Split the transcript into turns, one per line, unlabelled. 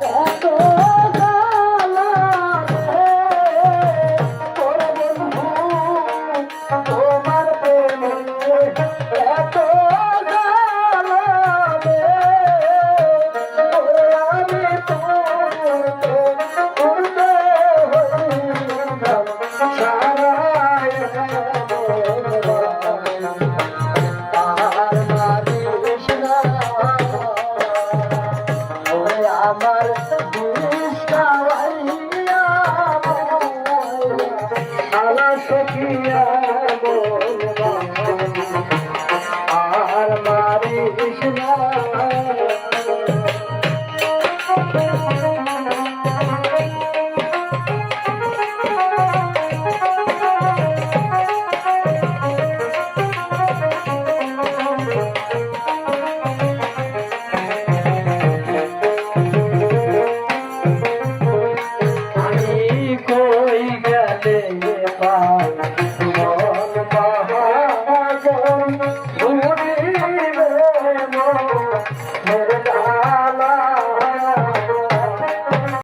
Yeah. আমার আলা সখিয়া আর মারি না। Bye.